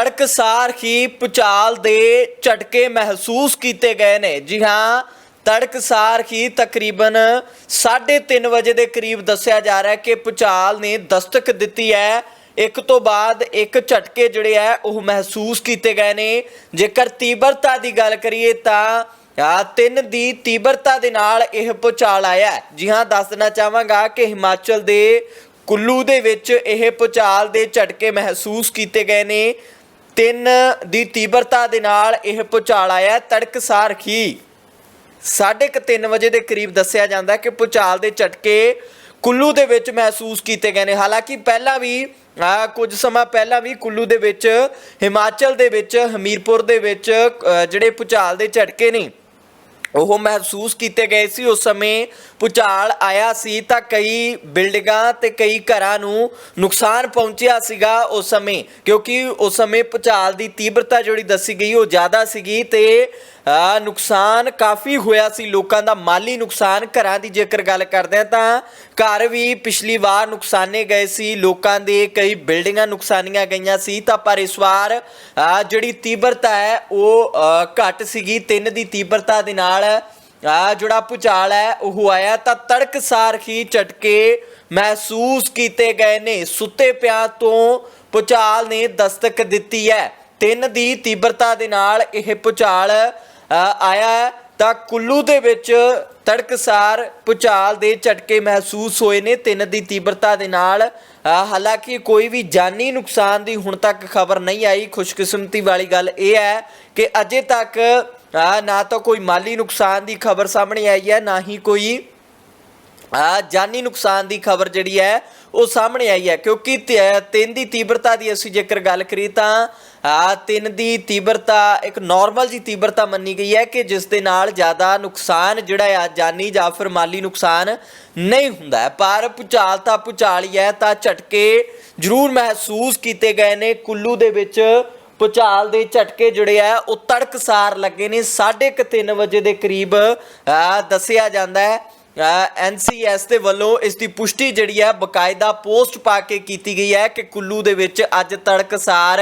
ਤੜਕਸਾਰ ਹੀ ਪੁਚਾਲ ਦੇ ਝਟਕੇ ਮਹਿਸੂਸ ਕੀਤੇ ਗਏ ਨੇ। ਜੀ ਹਾਂ, ਤੜਕਸਾਰ ਹੀ ਤਕਰੀਬਨ 3:30 ਵਜੇ ਦੇ ਕਰੀਬ ਦੱਸਿਆ ਜਾ ਰਿਹਾ ਹੈ ਕਿ ਪੁਚਾਲ ਨੇ ਦਸਤਕ ਦਿੱਤੀ ਹੈ। ਇੱਕ ਤੋਂ ਬਾਅਦ ਇੱਕ ਝਟਕੇ ਜਿਹੜੇ ਹੈ, ਉਹ ਮਹਿਸੂਸ ਕੀਤੇ ਗਏ ਨੇ। ਜੇਕਰ ਤੀਬਰਤਾ ਦੀ ਗੱਲ ਕਰੀਏ ਤਾਂ, ਆ ਤਿੰਨ ਦੀ ਤੀਬਰਤਾ ਦੇ ਨਾਲ ਇਹ ਪੁਚਾਲ ਆਇਆ ਜੀ ਹਾਂ, ਦੱਸ ਦੇਣਾ ਚਾਹਾਂਗਾ ਕਿ ਹਿਮਾਚਲ ਦੇ ਕੁੱਲੂ ਦੇ ਵਿੱਚ ਇਹ ਪੁਚਾਲ ਦੇ ਝਟਕੇ ਮਹਿਸੂਸ ਕੀਤੇ ਗਏ ਨੇ। ਤਿੰਨ ਦੀ ਤੀਬਰਤਾ ਦੇ ਨਾਲ ਇਹ ਪੁਚਾਲ ਆਇਆ। ਤੜਕਸਾਰ ਹੀ ਸਾਢੇ ਕੁ ਤਿੰਨ ਵਜੇ ਦੇ ਕਰੀਬ ਦੱਸਿਆ ਜਾਂਦਾ ਕਿ ਪੁਚਾਲ ਦੇ ਝਟਕੇ ਕੁੱਲੂ ਦੇ ਵਿੱਚ ਮਹਿਸੂਸ ਕੀਤੇ ਗਏ ਨੇ। ਹਾਲਾਂਕਿ ਪਹਿਲਾਂ ਵੀ ਆ ਕੁਝ ਸਮਾਂ ਪਹਿਲਾਂ ਵੀ ਕੁੱਲੂ ਦੇ ਵਿੱਚ, ਹਿਮਾਚਲ ਦੇ ਵਿੱਚ, ਹਮੀਰਪੁਰ ਦੇ ਵਿੱਚ ਜਿਹੜੇ ਪੁਚਾਲ ਦੇ ਝਟਕੇ ਨੇ ਉਹ ਮਹਿਸੂਸ ਕੀਤੇ ਗਏ ਸੀ। ਉਸ ਸਮੇਂ ਪੁਚਾਲ ਆਇਆ ਸੀ ਤਾਂ ਕਈ ਬਿਲਡਿੰਗਾਂ ਤੇ ਕਈ ਘਰਾਂ ਨੂੰ ਨੁਕਸਾਨ ਪਹੁੰਚਿਆ ਸੀਗਾ ਉਸ ਸਮੇਂ ਕਿਉਂਕਿ ਉਸ ਸਮੇਂ ਪੁਚਾਲ ਦੀ ਤੀਬਰਤਾ ਜਿਹੜੀ ਦੱਸੀ ਗਈ ਉਹ ਜ਼ਿਆਦਾ ਸੀਗੀ ਤੇ ਨੁਕਸਾਨ ਕਾਫੀ ਹੋਇਆ ਸੀ। ਲੋਕਾਂ ਦਾ ਮਾਲੀ ਨੁਕਸਾਨ ਘਰਾਂ ਦੀ ਜੇਕਰ ਗੱਲ ਕਰਦੇ ਹਾਂ ਤਾਂ ਘਰ ਵੀ ਪਿਛਲੀ ਵਾਰ ਨੁਕਸਾਨੇ ਗਏ ਸੀ। ਲੋਕਾਂ ਦੇ ਕਈ ਬਿਲਡਿੰਗਾਂ ਨੁਕਸਾਨੀਆਂ ਗਈਆਂ ਸੀ ਤਾਂ ਪਰ ਇਸ ਵਾਰ ਜਿਹੜੀ ਤੀਬਰਤਾ ਹੈ ਉਹ ਅ, ਘੱਟ ਸੀਗੀ। ਤਿੰਨ ਦੀ ਤੀਬਰਤਾ ਦੇ ਨਾਲ ਆ ਜਿਹੜਾ ਭੁਚਾਲ ਹੈ, ਉਹ ਆਇਆ। ਤਾਂ ਤੜਕਸਾਰ ਹੀ ਝਟਕੇ ਮਹਿਸੂਸ ਕੀਤੇ ਗਏ ਨੇ। ਸੁੱਤੇ ਪਿਆਂ ਤੋਂ ਭੁਚਾਲ ਨੇ ਦਸਤਕ ਦਿੱਤੀ ਹੈ। ਤਿੰਨ ਦੀ ਤੀਬਰਤਾ ਦੇ ਨਾਲ ਇਹ ਭੁਚਾਲ ਆਇਆ। ਤਾਂ ਕੁੱਲੂ ਦੇ ਵਿੱਚ ਤੜਕਸਾਰ ਭੁਚਾਲ ਦੇ ਝਟਕੇ ਮਹਿਸੂਸ ਹੋਏ ਨੇ। ਤਿੰਨ ਦੀ ਤੀਬਰਤਾ ਦੇ ਨਾਲ ਹਾਲਾਂਕਿ ਕੋਈ ਵੀ ਜਾਨੀ ਨੁਕਸਾਨ ਦੀ ਹੁਣ ਤੱਕ ਖਬਰ ਨਹੀਂ ਆਈ। ਖੁਸ਼ਕਿਸਮਤੀ ਵਾਲੀ ਗੱਲ ਇਹ ਹੈ ਕਿ ਅਜੇ ਤੱਕ ਅ, ਨਾ ਤਾਂ ਕੋਈ ਮਾਲੀ ਨੁਕਸਾਨ ਦੀ ਖਬਰ ਸਾਹਮਣੇ ਆਈ ਹੈ ਨਾ ਹੀ ਕੋਈ ਆ ਜਾਨੀ ਨੁਕਸਾਨ ਦੀ ਖਬਰ ਜਿਹੜੀ ਹੈ ਉਹ ਸਾਹਮਣੇ ਆਈ ਹੈ। ਕਿਉਂਕਿ ਤਿੰਨ ਦੀ ਤੀਬਰਤਾ ਦੀ ਅਸੀਂ ਜੇਕਰ ਗੱਲ ਕਰੀ ਤਾਂ ਆ ਤਿੰਨ ਦੀ ਤੀਬਰਤਾ ਇੱਕ ਨਾਰਮਲ ਜੀ ਤੀਬਰਤਾ ਮੰਨੀ ਗਈ ਹੈ ਕਿ ਜਿਸ ਦੇ ਨਾਲ ਜ਼ਿਆਦਾ ਨੁਕਸਾਨ ਜਿਹੜਾ ਆ ਜਾਨੀ ਜਾਂ ਫਿਰ ਮਾਲੀ ਨੁਕਸਾਨ ਨਹੀਂ ਹੁੰਦਾ ਪਰ ਭੁਚਾਲ ਤਾਂ ਭੁਚਾਲ ਹੀ ਹੈ ਤਾਂ ਝਟਕੇ ਜ਼ਰੂਰ ਮਹਿਸੂਸ ਕੀਤੇ ਗਏ ਨੇ। ਕੁੱਲੂ ਦੇ ਵਿੱਚ ਭੁਚਾਲ ਦੇ ਝਟਕੇ ਜਿਹੜੇ ਆ, ਉਹ ਤੜਕਸਾਰ ਲੱਗੇ ਨੇ। 3:30 ਵਜੇ ਦੇ ਕਰੀਬ ਦੱਸਿਆ ਜਾਂਦਾ ਹੈ ਐਨਸੀਐਸ ਦੇ ਵੱਲੋਂ ਇਸ ਦੀ ਪੁਸ਼ਟੀ ਜਿਹੜੀ ਹੈ ਬਕਾਇਦਾ ਪੋਸਟ ਪਾ ਕੇ ਕੀਤੀ ਗਈ ਹੈ ਕਿ ਕੁੱਲੂ ਦੇ ਵਿੱਚ ਅੱਜ ਤੜਕਸਾਰ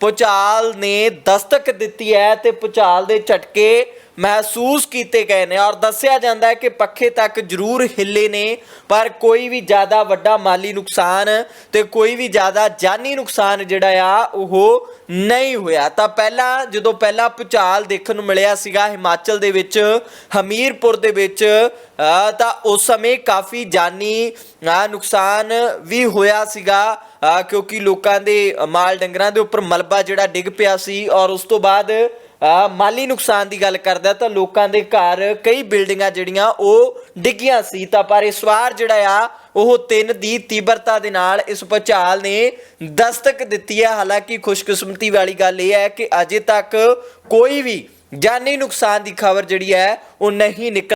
ਪੁਚਾਲ ਨੇ ਦਸਤਕ ਦਿੱਤੀ ਹੈ ਤੇ ਪੁਚਾਲ ਦੇ ਝਟਕੇ ਮਹਿਸੂਸ ਕੀਤੇ ਗਏ ਨੇ ਔਰ ਦੱਸਿਆ ਜਾਂਦਾ ਹੈ ਕਿ ਪੱਖੇ ਤੱਕ ਜ਼ਰੂਰ ਹਿੱਲੇ ਨੇ, ਪਰ ਕੋਈ ਵੀ ਜ਼ਿਆਦਾ ਵੱਡਾ ਮਾਲੀ ਨੁਕਸਾਨ ਤੇ ਕੋਈ ਵੀ ਜ਼ਿਆਦਾ ਜਾਨੀ ਨੁਕਸਾਨ ਜਿਹੜਾ ਆ, ਉਹ ਨਹੀਂ ਹੋਇਆ। ਤਾਂ ਪਹਿਲਾਂ, ਜਦੋਂ ਪਹਿਲਾ ਭੁਚਾਲ ਦੇਖਣ ਨੂੰ ਮਿਲਿਆ ਸੀਗਾ ਹਿਮਾਚਲ ਦੇ ਵਿੱਚ, ਹਮੀਰਪੁਰ ਦੇ ਵਿੱਚ ਤਾਂ ਉਸ ਸਮੇਂ ਕਾਫੀ ਜਾਨੀ ਨੁਕਸਾਨ ਵੀ ਹੋਇਆ ਸੀਗਾ। ਕਿਉਂਕਿ ਲੋਕਾਂ ਦੇ ਮਾਲ ਡੰਗਰਾਂ ਦੇ ਉੱਪਰ ਮਲਬਾ ਜਿਹੜਾ ਡਿੱਗ ਪਿਆ ਸੀ ਔਰ ਉਸ ਤੋਂ ਬਾਅਦ ਮਾਲੀ ਨੁਕਸਾਨ ਦੀ ਗੱਲ ਕਰਦਾ ਤਾਂ ਲੋਕਾਂ ਦੇ ਘਰ ਕਈ ਬਿਲਡਿੰਗਾਂ ਜਿਹੜੀਆਂ ਉਹ ਡਿੱਗੀਆਂ ਸੀ। ਤਾਂ ਪਰ ਇਸ ਵਾਰ ਜਿਹੜਾ ਆ, ਉਹ ਤਿੰਨ ਦੀ ਤੀਬਰਤਾ ਦੇ ਨਾਲ ਇਸ ਭੁਚਾਲ ਨੇ ਦਸਤਕ ਦਿੱਤੀ ਹੈ। ਹਾਲਾਂਕਿ ਖੁਸ਼ਕਿਸਮਤੀ ਵਾਲੀ ਗੱਲ ਇਹ ਹੈ ਕਿ ਅਜੇ ਤੱਕ ਕੋਈ ਵੀ ਜਾਨੀ ਨੁਕਸਾਨ ਦੀ ਖਬਰ ਜਿਹੜੀ ਹੈ, ਉਹ ਨਹੀਂ ਨਿਕਲ